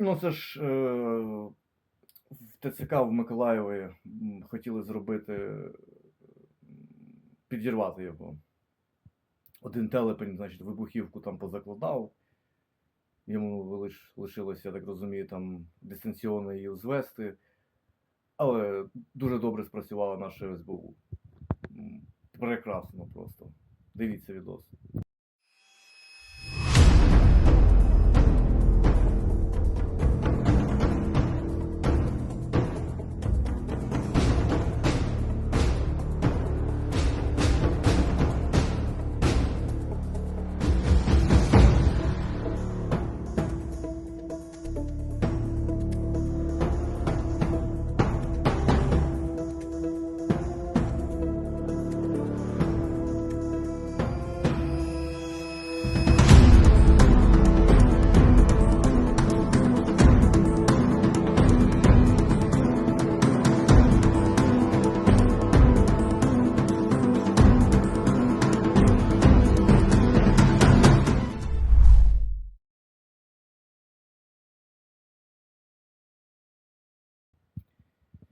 Ну, це ж е, в ТЦК в Миколаєві хотіли зробити, е, підірвати його. Один телепень, значить, вибухівку там позакладав. Йому лиш, лишилося, я так розумію, там дистанційно її звести. Але дуже добре спрацювала наша СБУ. Прекрасно просто. Дивіться відос.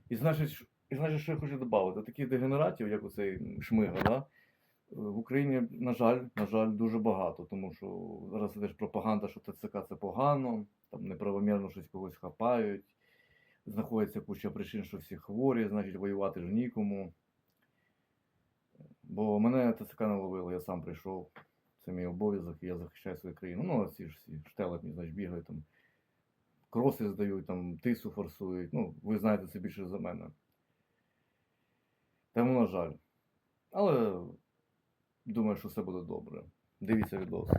І значить, і значить, що я хочу додати, таких дегенератів, як оцей Шмига, да? в Україні, на жаль, на жаль, дуже багато, тому що зараз іде пропаганда, що ТЦК це погано, там неправомірно щось когось хапають, знаходиться куча причин, що всі хворі, значить воювати ж нікому. Бо мене ТЦК не ловило, я сам прийшов. Це мій обов'язок, і я захищаю свою країну. Ну, а ці ж всі штелепні, значить, бігають там кроси здають, там тису форсують. Ну, ви знаєте це більше за мене. Тому, на жаль. Але думаю, що все буде добре. Дивіться відос.